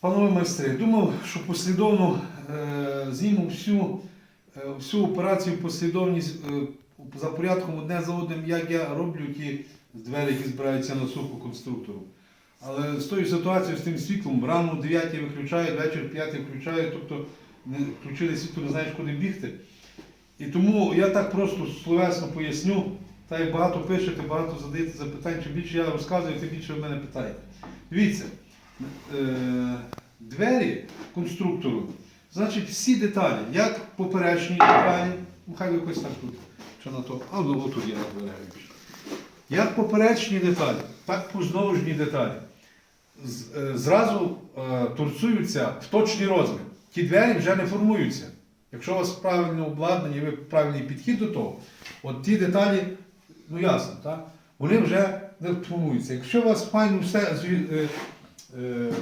Панове майстри, думав, що послідовно е, зніму всю, е, всю операцію послідовність е, за порядком одне за одним, як я роблю ті двері, які збираються на суху конструктору. Але з тою ситуацією, з тим світлом, рано о 9 виключаю, ввечері 5 включаю, тобто не включили світло, не знаєш, куди бігти. І тому я так просто словесно поясню, та як багато пишете, багато задаєте запитань, чим більше я розказую, тим більше ви мене питаєте. Дивіться, двері конструктору, значить всі деталі, як поперечні деталі, хай якось так тут, що на то, а ну отут я вибираю. Як поперечні деталі, так поздовжні деталі. Е, Зразу е, торцуються в точний розмір. Ті двері вже не формуються. Якщо у вас правильне обладнання, ви правильний підхід до того, от ті деталі, ну ясно, так? вони вже не формуються. Якщо у вас файно все е,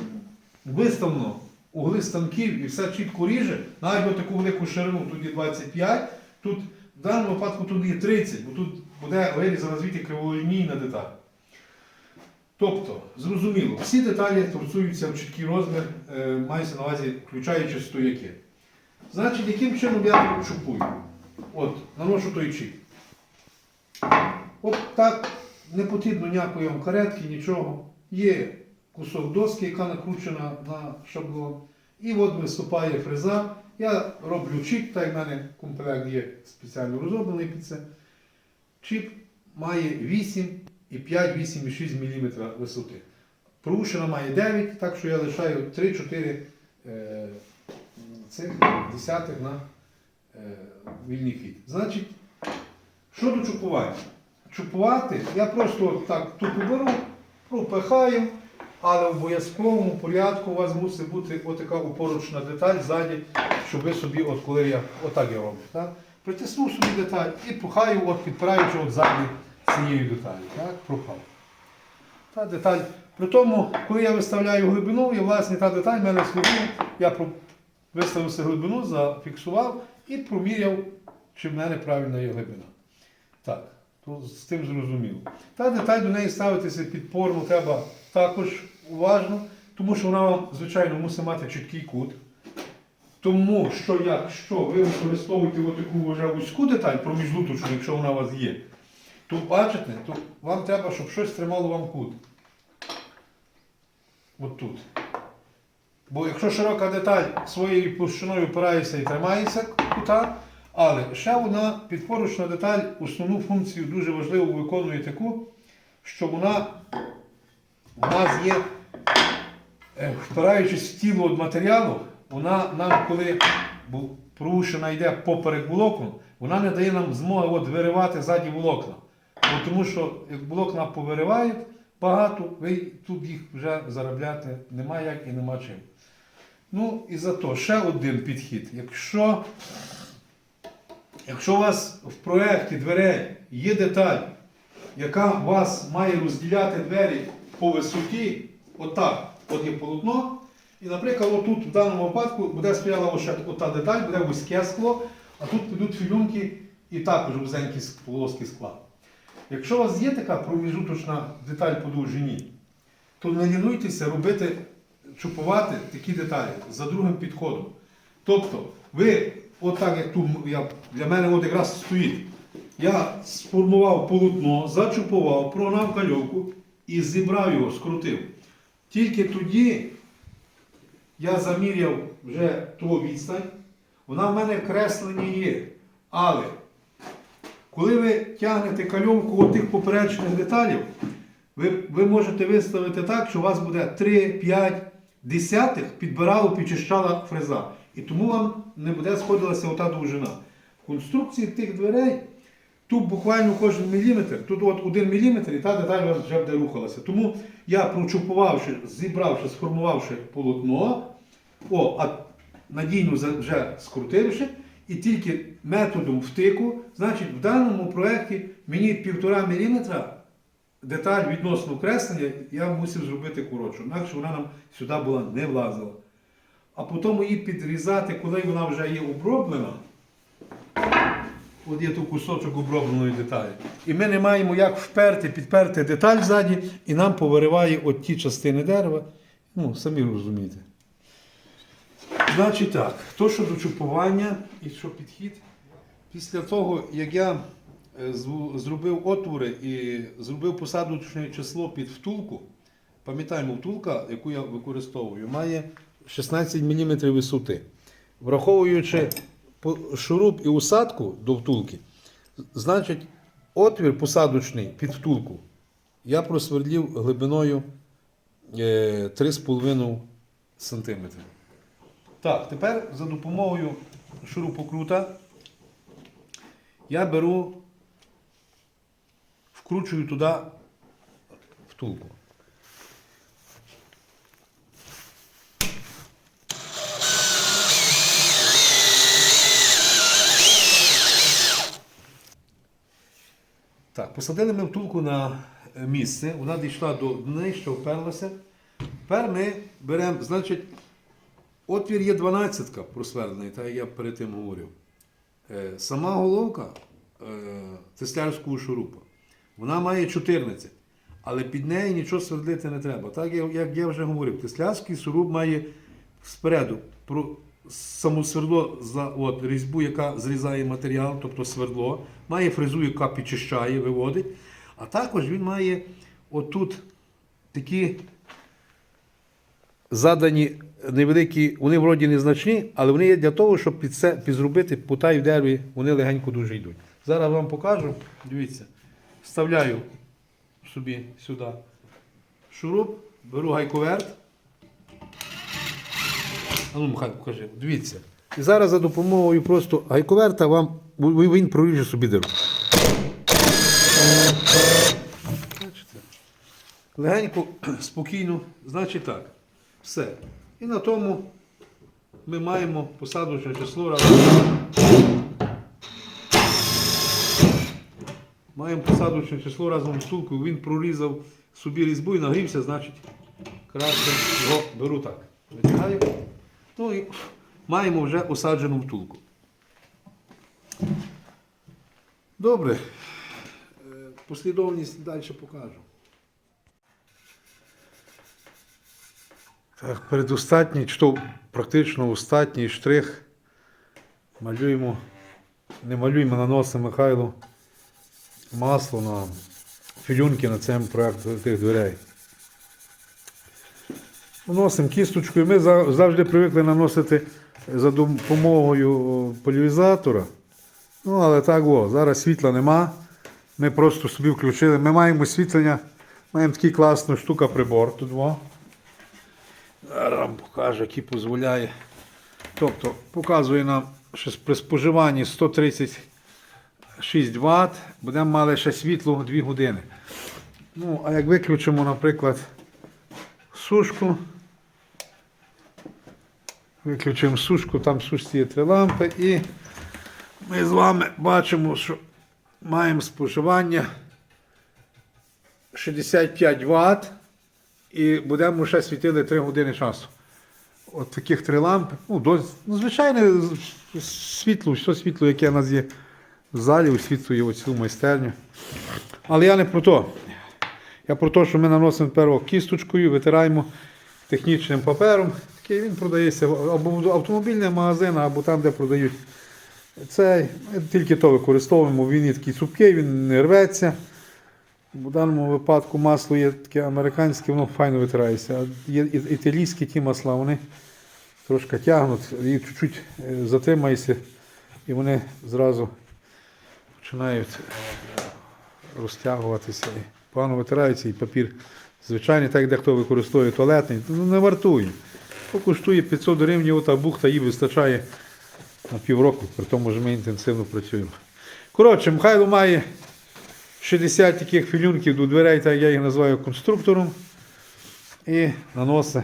виставлено угли станків і все чітко ріже, навіть таку велику ширину, тут є 25, тут в даному випадку тут є 30, бо тут буде вирізана звідти криволінійна деталь. Тобто, зрозуміло, всі деталі торцуються в чіткий розмір, е, мається на увазі, включаючи стояки. Значить, яким чином я тут шупую? От, наношу той чіп. От так не потрібно ніякої вам каретки, нічого. Є кусок доски, яка накручена на шаблон. І от виступає фреза. Я роблю чіп, так в мене комплект є спеціально розроблений під це. Чіп має 8 і 5, 8,6 мм висоти. Проушина має 9, так що я лишаю 3-4 е, цих десятих на е, вільний хід. Значить, що до чупування? Чупувати я просто так тут беру, пропихаю, але в обов'язковому порядку у вас мусить бути отака упоручна деталь ззаді, щоб ви собі, от коли я отак я роблю. Так? Притиснув собі деталь і пухаю, от підпираючи от ззаді цією деталю. Так? Пропав. Та деталь. При тому, коли я виставляю глибину, і власне та деталь в мене служить, я виставився глибину, зафіксував і проміряв, чи в мене правильна є глибина. Так, то з тим зрозуміло. Та деталь до неї ставитися підпорно треба також уважно, тому що вона вам, звичайно, мусить мати чіткий кут. Тому що якщо ви використовуєте отаку вже вузьку деталь проміжлуточну, якщо вона у вас є, то бачите, то вам треба, щоб щось тримало вам кут. От тут. Бо якщо широка деталь своєю площиною опирається і тримається кута, але ще вона підпоручна деталь основну функцію дуже важливо виконує таку, що вона у нас є, е, впираючись в тіло від матеріалу, вона нам, коли порушена йде поперек волокон, вона не дає нам змоги от виривати ззаді волокна. Бо тому що як волокна повиривають багато, ви тут їх вже заробляти нема як і нема чим. Ну і зато ще один підхід. Якщо, якщо у вас в проєкті дверей є деталь, яка вас має розділяти двері по висоті, отак, от є полотно, і, наприклад, отут в даному випадку буде стояла лише ота деталь, буде вузьке скло, а тут підуть філюнки і також вузенькі полоски скла. Якщо у вас є така проміжуточна деталь по довжині, то не лінуйтеся робити, чупувати такі деталі за другим підходом. Тобто, ви, отак як тут я, для мене от якраз стоїть, я сформував полотно, зачупував, прогнав кальовку і зібрав його, скрутив. Тільки тоді я заміряв вже ту відстань, вона в мене в кресленні є. Але коли ви тягнете кальовку от тих поперечних деталів, ви, ви можете виставити так, що у вас буде 3-5 десятих підбирало, підчищала фреза. І тому вам не буде сходилася ота довжина. В конструкції тих дверей тут буквально кожен міліметр, тут от один міліметр, і та деталь вже буде рухалася. Тому я прочупувавши, зібравши, сформувавши полотно, о, а надійно вже скрутивши, і тільки методом втику, значить в даному проєкті мені півтора міліметра деталь відносно креслення я мусив зробити коротшу, інакше вона нам сюди була не влазила. А потім її підрізати, коли вона вже є оброблена. От є тут кусочок обробленої деталі. І ми не маємо як вперти, підперти деталь ззаді, і нам повириває от ті частини дерева. Ну, самі розумієте. Значить так, то щодо чупування і що підхід. Після того, як я е, зробив отвори і зробив посадочне число під втулку, пам'ятаємо, втулка, яку я використовую, має 16 мм висоти. Враховуючи шуруп і усадку до втулки, значить, отвір посадочний під втулку я просвердлів глибиною е, 3,5 см. Так, тепер за допомогою шурупокрута я беру, вкручую туди втулку. Так, посадили ми втулку на е, місце, вона дійшла до днища, вперлася. Тепер ми беремо, значить, отвір є 12 просверлений, так як я перед тим говорив. Е, Сама головка е, шурупа, вона має 14, але під неї нічого свердлити не треба. Так як я вже говорив, теслярський шуруп має спереду само свердло за от, різьбу, яка зрізає матеріал, тобто свердло, має фрезу, яка підчищає, виводить. А також він має отут такі задані невеликі, вони вроді незначні, але вони є для того, щоб під це, підзробити путай в дереві, вони легенько дуже йдуть. Зараз вам покажу. Дивіться, вставляю собі сюди шуруп, беру гайковерт. Ну, Михайло, покажи, дивіться. І зараз за допомогою просто гайковерта вам він проріже собі диру. Бачите? Легенько, спокійно, значить так. Все. І на тому ми маємо посадочне число разом. Маємо посадочне число разом з втулкою. Він прорізав собі різьбу і нагрівся, значить, краще його беру так. Витягаю. Ну і маємо вже осаджену втулку. Добре. Е, Послідовність далі покажу. Так, передостатній, чи практично остатній штрих. Малюємо, не малюємо, наносимо Михайло масло на філюнки на цьому проєкту тих дверей. Наносимо кісточкою. Ми завжди привикли наносити за допомогою поляризатора. Ну, але так, о, зараз світла нема. Ми просто собі включили. Ми маємо освітлення, маємо такий класну штука прибор тут. Во. Зараз вам покажу, який дозволяє. Тобто показує нам, що при споживанні 136 Вт будемо мали ще світло 2 години. Ну, а як виключимо, наприклад, сушку, виключимо сушку, там в сушці є три лампи, і ми з вами бачимо, що маємо споживання 65 Вт і будемо ще світили 3 години часу. От таких три лампи. Ну, до, ну, звичайне світло, все світло, яке у нас є в залі, освітлює оцю майстерню. Але я не про то. Я про те, що ми наносимо перво кісточкою, витираємо технічним папером. Такий він продається або в автомобільних магазинах, або там, де продають цей. Тільки то використовуємо. Він є такий цупкий, він не рветься. В даному випадку масло є таке американське, воно файно витирається. А є італійські ті масла, вони трошки тягнуть, і чуть-чуть е, затримаєшся, і вони зразу починають розтягуватися. І погано витираються, і папір звичайний, так як дехто використовує туалетний, ну не вартує. Коштує 500 гривень, ота бухта їй вистачає на півроку, при тому що ми інтенсивно працюємо. Коротше, Михайло має 60 таких філюнків до дверей, так я їх називаю конструктором. І наносить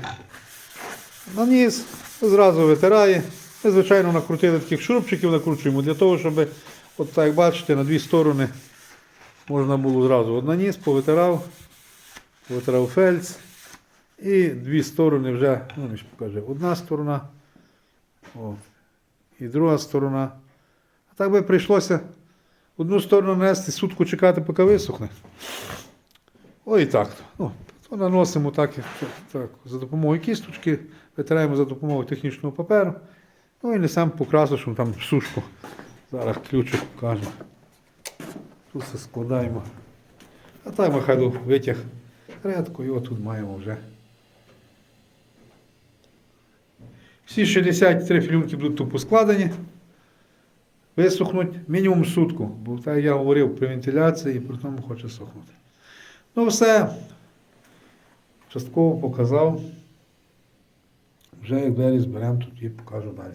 на ніс, зразу витирає. Ми, звичайно, накрутили таких шурупчиків, накручуємо для того, щоб, от так бачите, на дві сторони можна було зразу от на ніс, повитирав, повитирав фельдс. І дві сторони вже, ну не ж покаже, одна сторона о, і друга сторона. А так би прийшлося одну сторону нести, сутку чекати, поки висохне. Ой, так. Ну, то наносимо так, так, за допомогою кісточки, витираємо за допомогою технічного паперу. Ну і несемо покрасочну там в сушку. Зараз ключик покажу. Тут все складаємо. А так Михайло витяг рядку і отут маємо вже. Всі 63 фільмки будуть тупо складені, Висохнуть мінімум сутку, бо так я говорив при вентиляції і при тому хоче сохнути. Ну все. Частково показав. Вже як двері зберемо, тоді покажу далі.